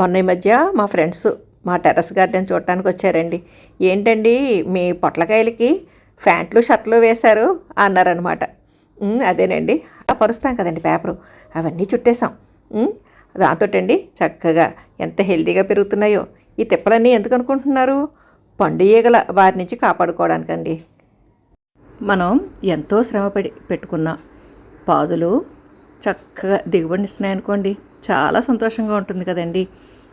మొన్న ఈ మధ్య మా ఫ్రెండ్స్ మా టెర్రస్ గార్డెన్ చూడటానికి వచ్చారండి. ఏంటండి మీ పొట్లకాయలకి ప్యాంట్లు షర్ట్లు వేశారు అన్నారనమాట అదేనండి. ఆ పరుస్తాం కదండి పేపరు. అవన్నీ చుట్టేసాం దాంతో అండి చక్కగా ఎంత హెల్తీగా పెరుగుతున్నాయో. ఈ తిప్పలన్నీ ఎందుకు అనుకుంటున్నారు? పండు ఈగల వారి నుంచి కాపాడుకోవడానికండి. మనం ఎంతో శ్రమపడి పెట్టుకున్న పాదులు చక్కగా దిగుబడినిస్తున్నాయి అనుకోండి చాలా సంతోషంగా ఉంటుంది కదండి.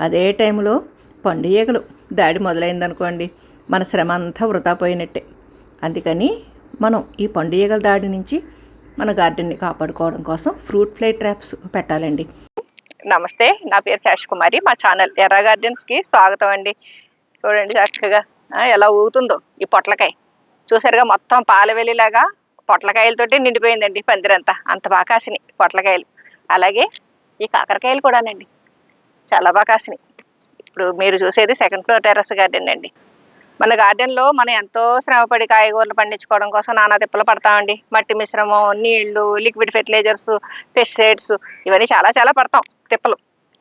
అదే టైంలో పండు ఈగలు దాడి మొదలైందనుకోండి. మన శ్రమ అంతా వృధా పోయినట్టే. అందుకని మనం ఈ పండు ఈగల దాడి నుంచి మన గార్డెన్ని కాపాడుకోవడం కోసం ఫ్రూట్ ఫ్లై ట్రాప్స్ పెట్టాలండి. నమస్తే. నా పేరు శేషకుమారి మా ఛానల్ ఎర్ర గార్డెన్స్కి స్వాగతం అండి. చూడండి చక్కగా ఎలా ఊగుతుందో ఈ పొట్లకాయ. చూసారుగా మొత్తం పాలవెల్లిలాగా పొట్లకాయలతోటి నిండిపోయిందండి పందిరంతా. అంత బాగా కాసినాయి పొట్లకాయలు. అలాగే ఈ కాకరకాయలు కూడానండి. చాలా బాగా కాసినాయి. ఇప్పుడు మీరు చూసేది సెకండ్ ఫ్లోర్ టెర్రస్ గార్డెన్ అండి. మన గార్డెన్లో మనం ఎంతో శ్రమపడి కాయగూరలు పండించుకోవడం కోసం నానా తిప్పలు పడతామండి. మట్టి మిశ్రమం నీళ్ళు లిక్విడ్ ఫెర్టిలైజర్స్ పెస్టిసైడ్స్ ఇవన్నీ చాలా చాలా పడతాం తిప్పలు.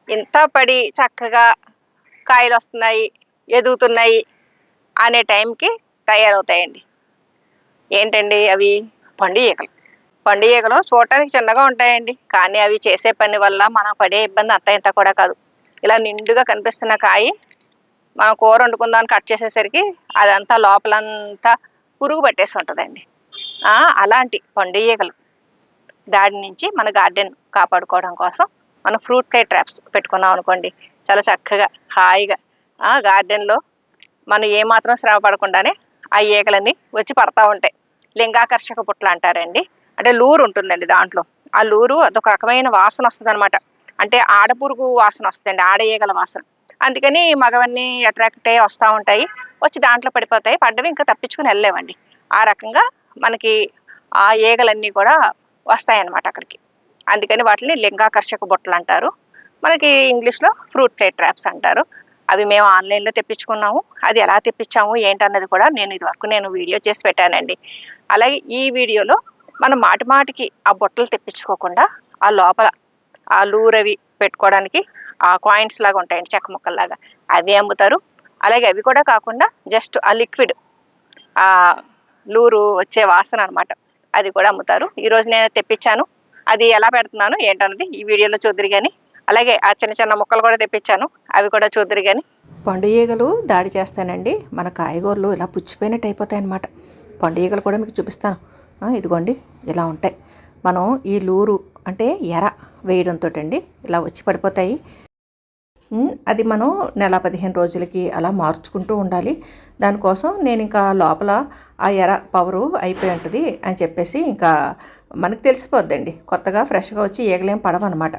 ఇంత పడి చక్కగా కాయలు వస్తున్నాయి ఎదుగుతున్నాయి అనే టైంకి తయారవుతాయండి. ఏంటండి అవి? పండు ఈకలు. పండు ఈగలు చూడటానికి చిన్నగా ఉంటాయండి. కానీ అవి చేసే పని వల్ల మనం పడే ఇబ్బంది అంత ఇంత కూడా కాదు. ఇలా నిండుగా కనిపిస్తున్న కాయ మనం కూర వండుకుందామని కట్ చేసేసరికి అదంతా లోపలంతా పురుగు పట్టేసి ఉంటుందండి. అలాంటి పండు ఈగలు దాడి నుంచి మన గార్డెన్ కాపాడుకోవడం కోసం మనం ఫ్రూట్ ఫ్లై ట్రాప్స్ పెట్టుకున్నాం అనుకోండి. చాలా చక్కగా హాయిగా గార్డెన్లో మనం ఏమాత్రం శ్రమ పడకుండానే ఆ ఈగలన్నీ వచ్చి పడతా ఉంటాయి. లింగాకర్షక పుట్ల అంటారండి. అంటే లూరు ఉంటుందండి దాంట్లో. ఆ లూరు అదొక రకమైన వాసన వస్తుంది అంటే ఆడపురుగు వాసన వస్తుందండి ఆడ ఈగల వాసన. అందుకని మగవన్నీ అట్రాక్ట్ అయ్యి వస్తూ ఉంటాయి. వచ్చి దాంట్లో పడిపోతాయి. పడ్డవి ఇంకా తప్పించుకుని వెళ్ళలేమండి. ఆ రకంగా మనకి ఆ ఈగలన్నీ కూడా వస్తాయన్నమాట అక్కడికి. అందుకని వాటిని లింగాకర్షక బుట్టలు అంటారు. మనకి ఇంగ్లీష్లో ఫ్రూట్ ప్లేట్ ట్రాప్స్ అంటారు. అవి మేము ఆన్లైన్లో తెప్పించుకున్నాము. అది ఎలా తెప్పించాము ఏంటన్నది కూడా నేను ఇది వరకు నేను వీడియో చేసి పెట్టానండి. అలాగే ఈ వీడియోలో మనం మాటి మాటికి ఆ బుట్టలు తెప్పించుకోకుండా ఆ లోపల ఆ లూరవి పెట్టుకోవడానికి ఆ కాయిన్స్ లాగా ఉంటాయండి చెక్క ముక్కల్లాగా. అవి అమ్ముతారు. అలాగే అవి కూడా కాకుండా జస్ట్ ఆ లిక్విడ్ ఆ లూరు వచ్చే వాసన అనమాట అది కూడా అమ్ముతారు. ఈరోజు నేను తెప్పించాను. అది ఎలా పెడుతున్నాను ఏంటన్నది ఈ వీడియోలో చూద్దరు కానీ అలాగే ఆ చిన్న చిన్న ముక్కలు కూడా తెప్పించాను. అవి కూడా చూద్దరు కానీ పండు ఈగలు దాడి చేస్తానండి. మన కాయగూరలు ఇలా పుచ్చిపోయినట్టు అయిపోతాయి అనమాట పండు ఈగలు కూడా మీకు చూపిస్తాను. ఇదిగోండి ఇలా ఉంటాయి. మనం ఈ లూరు అంటే ఎర వేయడంతో అండి ఇలా వచ్చి పడిపోతాయి. అది మనం నెల పదిహేను రోజులకి అలా మార్చుకుంటూ ఉండాలి. దానికోసం నేను ఇంకా లోపల ఆ ఎర పవరు అయిపోయి ఉంటుంది అని చెప్పేసి ఇంకా మనకు తెలిసిపోద్దండి. కొత్తగా ఫ్రెష్గా వచ్చి ఈగలేం పడవన్నమాట.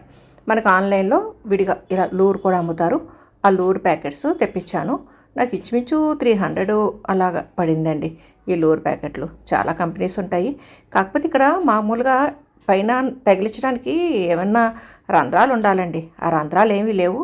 మనకు ఆన్లైన్లో విడిగా ఇలా లూరు కూడా అమ్ముతారు. ఆ లూరు ప్యాకెట్స్ తెప్పించాను. నాకు ఇచ్చుమించు త్రీ హండ్రెడ్ అలాగా పడిందండి. ఈ లూర్ ప్యాకెట్లు. చాలా కంపెనీస్ ఉంటాయి. కాకపోతే ఇక్కడ మామూలుగా పైన తగిలించడానికి ఏమన్నా రంధ్రాలు ఉండాలండి. ఆ రంధ్రాలు ఏమీ లేవు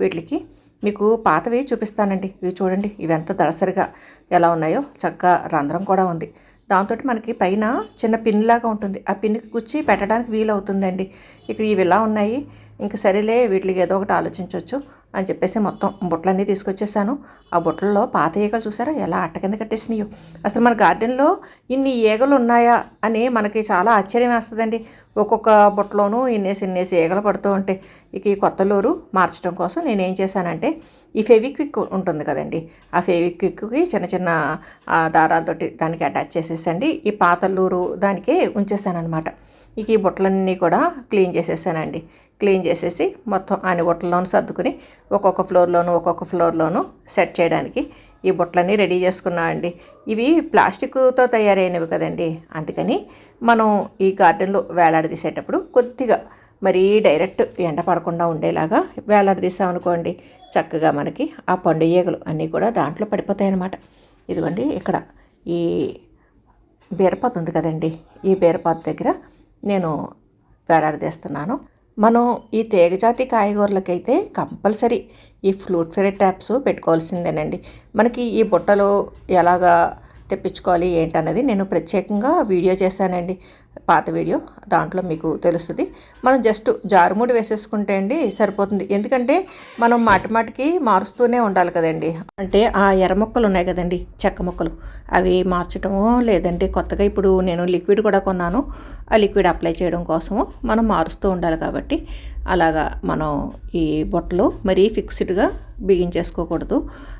వీటికి. మీకు పాతవి చూపిస్తానండి. ఇవి చూడండి. ఇవి ఎంత దళసరిగా ఎలా ఉన్నాయో. చక్కగా రంధ్రం కూడా ఉంది. దాంతో మనకి పైన చిన్న పిన్ లాగా ఉంటుంది. ఆ పిన్కి గుచ్చి పెట్టడానికి వీలు అవుతుందండి ఇక్కడ ఇవి ఇలా ఉన్నాయి. ఇంక సరేలే వీటికి ఏదో ఒకటి ఆలోచించవచ్చు అని చెప్పేసి మొత్తం బుట్టలన్నీ తీసుకొచ్చేసాను. ఆ బుట్టల్లో పాత ఈగలు చూసారా? ఎలా అట్ట కింద కట్టేసినాయో. అసలు మన గార్డెన్లో ఇన్ని ఈగలు ఉన్నాయా అని మనకి చాలా ఆశ్చర్యం వేస్తుందండి. ఒక్కొక్క బుట్టలోనూ ఇన్నేసి ఇన్నేసి ఈగలు పడుతూ ఉంటాయి ఇక ఈ కొత్త లూరు మార్చడం కోసం నేను ఏం చేశానంటే ఈ ఫెవిక్విక్ ఉంటుంది కదండి. ఆ ఫెవిక్విక్కి చిన్న చిన్న దారాలతోటి దానికి అటాచ్ చేసేసండి. ఈ పాత లూరు దానికే ఉంచేసానమాట అనమాట ఇక ఈ బుట్టలన్నీ కూడా క్లీన్ చేసేసానండి. క్లీన్ చేసేసి మొత్తం అన్ని బుట్టల్లోనూ సర్దుకుని ఒక్కొక్క ఫ్లోర్లోను ఒక్కొక్క ఫ్లోర్లోను సెట్ చేయడానికి ఈ బుట్టలన్నీ రెడీ చేసుకున్నా అండి. ఇవి ప్లాస్టిక్తో తయారైనవి కదండి. అందుకని మనం ఈ గార్డెన్లో వేలాడదీసేటప్పుడు కొద్దిగా మరీ డైరెక్ట్ ఎండ పడకుండా ఉండేలాగా వేలాడదీసామనుకోండి చక్కగా మనకి ఆ పండు ఈగలు అన్నీ కూడా దాంట్లో పడిపోతాయి అన్నమాట ఇదిగోండి ఇక్కడ ఈ బీరపాత ఉంది కదండి. ఈ బీరపాత దగ్గర నేను వేలాడదీస్తున్నాను మనం ఈ తీగజాతి కాయగూరలకైతే కంపల్సరీ ఈ ఫ్లూట్ ఫ్రై ట్యాప్స్ పెట్టుకోవాల్సిందేనండి. మనకి ఈ బుట్టలు ఎలాగా తెప్పించుకోవాలి ఏంటన్నది నేను ప్రత్యేకంగా వీడియో చేశానండి. పాత వీడియో దాంట్లో మీకు తెలుస్తుంది. మనం జస్ట్ జారుముడి వేసేసుకుంటే అండి సరిపోతుంది. ఎందుకంటే మనం మాటిమాటికి మారుస్తూనే ఉండాలి కదండి. అంటే ఆ ఎర్ర మొక్కలు ఉన్నాయి కదండి చెక్క మొక్కలు. అవి మార్చటమో లేదంటే కొత్తగా ఇప్పుడు నేను లిక్విడ్ కూడా కొన్నాను. ఆ లిక్విడ్ అప్లై చేయడం కోసము మనం మారుస్తూ ఉండాలి కాబట్టి అలాగా మనం ఈ బొట్టలు మరీ ఫిక్స్డ్గా బిగించేసుకోకూడదు.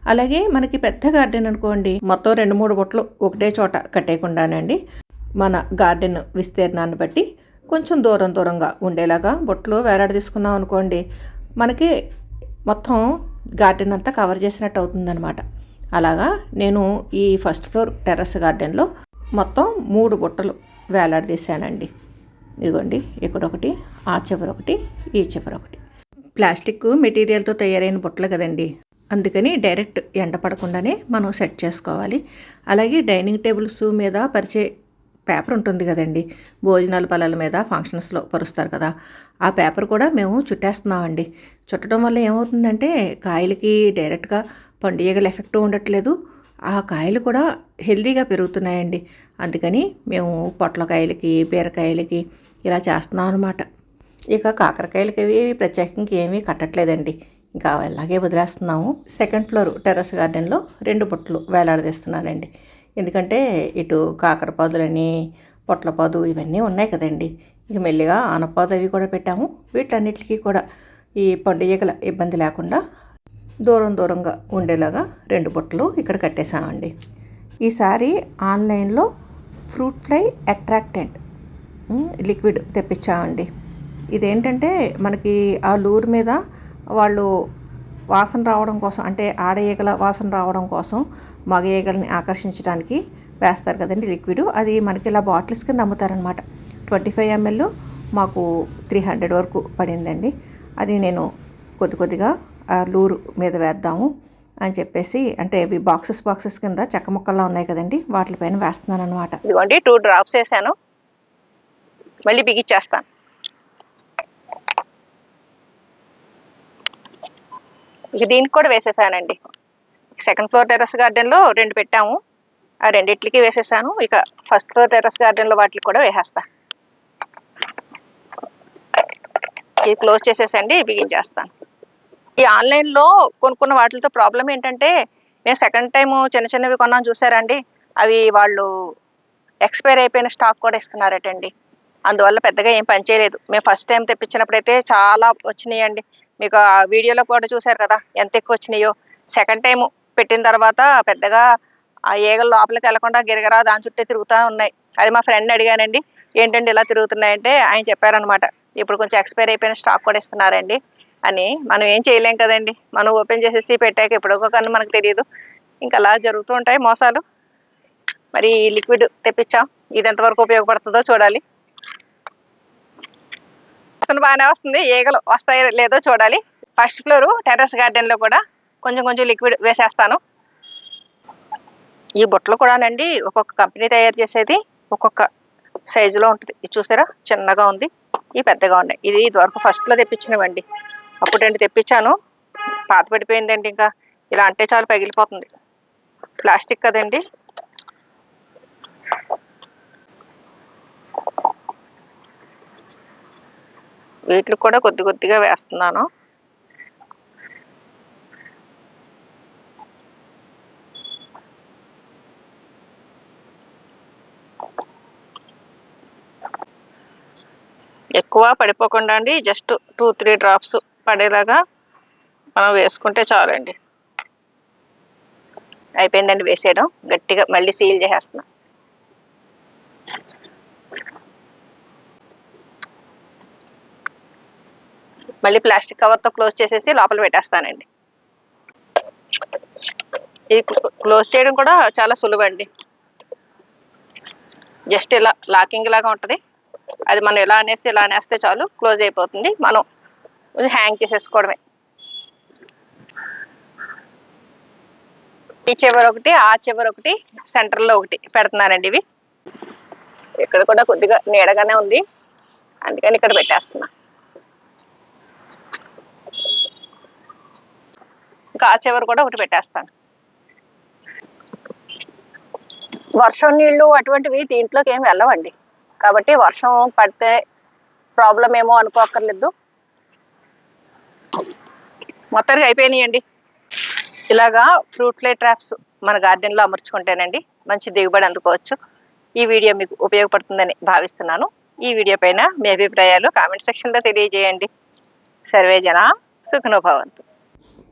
అలాగే మనకి పెద్ద గార్డెన్ అనుకోండి మొత్తం రెండు మూడు బొట్టలు ఒకటే చోట కట్టేయకుండానండి. మన గార్డెన్ విస్తీర్ణాన్ని బట్టి కొంచెం దూరం దూరంగా ఉండేలాగా బొట్లు వేలాడ తీసుకున్నాం అనుకోండి మనకి మొత్తం గార్డెన్ అంతా కవర్ చేసినట్టు అవుతుందన్నమాట. అలాగా నేను ఈ ఫస్ట్ ఫ్లోర్ టెర్రస్ గార్డెన్లో మొత్తం మూడు బుట్టలు వేలాడదీశానండి ఇదిగోండి ఇక్కడ ఒకటి ఆ చివర ఒకటి ఈ చివర ఒకటి ప్లాస్టిక్ మెటీరియల్తో తయారైన బుట్టలు కదండి. అందుకని డైరెక్ట్ ఎండ పడకుండానే మనం సెట్ చేసుకోవాలి. అలాగే డైనింగ్ టేబుల్స్ మీద పరిచే పేపర్ ఉంటుంది కదండి. భోజనాల పలాల మీద ఫంక్షన్స్లో పరుస్తారు కదా. ఆ పేపర్ కూడా మేము చుట్టేస్తున్నామండి. చుట్టడం వల్ల ఏమవుతుందంటే కాయలకి డైరెక్ట్గా పండుగల ఎఫెక్ట్ ఉండట్లేదు. ఆ కాయలు కూడా హెల్తీగా పెరుగుతున్నాయండి. అందుకని మేము పొట్లకాయలకి బీరకాయలకి ఇలా చేస్తున్నాం అనమాట ఇక కాకరకాయలకి అవి ప్రత్యేకంగా ఏమీ కట్టట్లేదండి. ఇంకా అలాగే వదిలేస్తున్నాము. సెకండ్ ఫ్లోర్ టెర్రస్ గార్డెన్లో రెండు బుట్టలు వేలాడదీస్తున్నానండి. ఎందుకంటే ఇటు కాకరపాదులని పొట్లపాదు ఇవన్నీ ఉన్నాయి కదండి. ఇక మెల్లిగా ఆనపాదు అవి కూడా పెట్టాము. వీటన్నిటికీ కూడా ఈ పండుగల ఇబ్బంది లేకుండా దూరం దూరంగా ఉండేలాగా రెండు బుట్టలు ఇక్కడ కట్టేశామండి. ఈసారి ఆన్లైన్లో ఫ్రూట్ ఫ్లై అట్రాక్టెంట్ లిక్విడ్ తెప్పించామండి. ఇదేంటంటే మనకి ఆ లూర్ మీద వాళ్ళు వాసన రావడం కోసం అంటే ఆడ ఈగల వాసన రావడం కోసం మగ ఈగల్ని ఆకర్షించడానికి వేస్తారు కదండి లిక్విడ్. అది మనకి ఇలా బాటిల్స్ కింద అమ్ముతారనమాట ట్వంటీ ఫైవ్ ఎంఎల్ మాకు త్రీ హండ్రెడ్ వరకు పడిందండి. అది నేను కొద్ది కొద్దిగా లూరు మీద వేద్దాము అని చెప్పేసి అంటే ఇవి బాక్సెస్ బాక్సెస్ కింద చెక్క ముక్కల్లా ఉన్నాయి కదండి వాటిపైన వేస్తున్నాను అనమాట ఇదిగోండి టూ డ్రాప్స్ వేసాను. మళ్ళీ బిగిచ్చేస్తాను. ఇక దీనికి కూడా వేసేసానండి. సెకండ్ ఫ్లోర్ టెర్రస్ గార్డెన్లో రెండు పెట్టాము. ఆ రెండిట్లకి వేసేసాను. ఇక ఫస్ట్ ఫ్లోర్ టెర్రస్ గార్డెన్లో వాటికి కూడా వేసేస్తా. ఇది క్లోజ్ చేసేసండి బిగించేస్తాను. ఈ ఆన్లైన్లో కొనుక్కున్న వాటితో ప్రాబ్లం ఏంటంటే మేము సెకండ్ టైం చిన్న చిన్నవి కొన్నాం చూసారండి. అవి వాళ్ళు ఎక్స్పైర్ అయిపోయిన స్టాక్ కూడా ఇస్తున్నారటండి. అందువల్ల పెద్దగా ఏం పనిచేయలేదు మేము ఫస్ట్ టైం తెప్పించినప్పుడైతే చాలా వచ్చినాయండి. మీకు ఆ వీడియోలో కూడా చూశారు కదా ఎంత ఎక్కువ వచ్చినాయో సెకండ్ టైం పెట్టిన తర్వాత పెద్దగా ఆ ఈగలు లోపలికి వెళ్ళకుండా గిరగరా దాని చుట్టే తిరుగుతూ ఉన్నాయి. అది మా ఫ్రెండ్ అడిగానండి ఏంటండి ఇలా తిరుగుతున్నాయంటే? ఆయన చెప్పారనమాట ఇప్పుడు కొంచెం ఎక్స్పైర్ అయిపోయిన స్టాక్ కూడా ఇస్తున్నారండి అని. మనం ఏం చేయలేం కదండి మనం ఓపెన్ చేసేసి పెట్టాక ఎప్పుడో కానీ మనకు తెలియదు. ఇంకా అలా జరుగుతూ ఉంటాయి మోసాలు. మరి లిక్విడ్ తెప్పించాం ఇది ఎంతవరకు ఉపయోగపడుతుందో చూడాలి. వాసన బాగానే వస్తుంది. ఈగలు వస్తాయో లేదో చూడాలి. ఫస్ట్ ఫ్లోర్ టెర్రస్ గార్డెన్లో కూడా కొంచెం కొంచెం లిక్విడ్ వేసేస్తాను. ఈ బుట్టలు కూడానండి ఒక్కొక్క కంపెనీ తయారు చేసేది ఒక్కొక్క సైజులో ఉంటుంది. ఇది చూసారా? చిన్నగా ఉంది. ఈ పెద్దగా ఉన్నాయి. ఇది ఇదివరకు ఫస్ట్ తెప్పించినవండి. అప్పుడు రెండు తెప్పించాను. పాత పడిపోయిందండి ఇంకా. ఇలా అంటే చాలు పగిలిపోతుంది. ప్లాస్టిక్ కదండి. వీటికి కూడా కొద్ది కొద్దిగా వేస్తున్నాను. ఎక్కువ పడిపోకుండా అండి జస్ట్ టూ త్రీ డ్రాప్స్ పడేలాగా మనం వేసుకుంటే చాలండి. అయిపోయిందండి వేసేయడం. గట్టిగా మళ్ళీ సీల్ చేసేస్తున్నాం. మళ్ళీ ప్లాస్టిక్ కవర్తో క్లోజ్ చేసేసి లోపల పెట్టేస్తానండి. ఈ క్లోజ్ చేయడం కూడా చాలా సులువండి. జస్ట్ ఇలా లాకింగ్ లాగా ఉంటుంది. అది మనం ఎలా అనేసి ఇలా అనేస్తే చాలు క్లోజ్ అయిపోతుంది. మనం హ్యాంగ్ చేసేసుకోవడమే. ఈ చివర ఒకటి ఆ చివర ఒకటి సెంటర్లో ఒకటి పెడుతున్నానండి ఇవి. ఇక్కడ కూడా కొద్దిగా నీడగానే ఉంది. అందుకని ఇక్కడ పెట్టేస్తున్నా. ఇంకా ఆ కూడా ఒకటి పెట్టేస్తాను. వర్షం నీళ్ళు అటువంటివి దీంట్లోకి ఏమి వెళ్ళవండి. కాబట్టి వర్షం పడితే ప్రాబ్లం ఏమో అనుకోక్కర్లేదు. మొత్తానికి అయిపోయినాయండి. ఇలాగా ఫ్రూట్ ఫ్లై ట్రాప్స్ మన గార్డెన్లో అమర్చుకుంటేనండి మంచి దిగుబడి అందుకోవచ్చు. ఈ వీడియో మీకు ఉపయోగపడుతుందని భావిస్తున్నాను. ఈ వీడియో పైన మీ అభిప్రాయాలు కామెంట్ సెక్షన్లో తెలియజేయండి. సర్వే జన సుఖనోభవంతు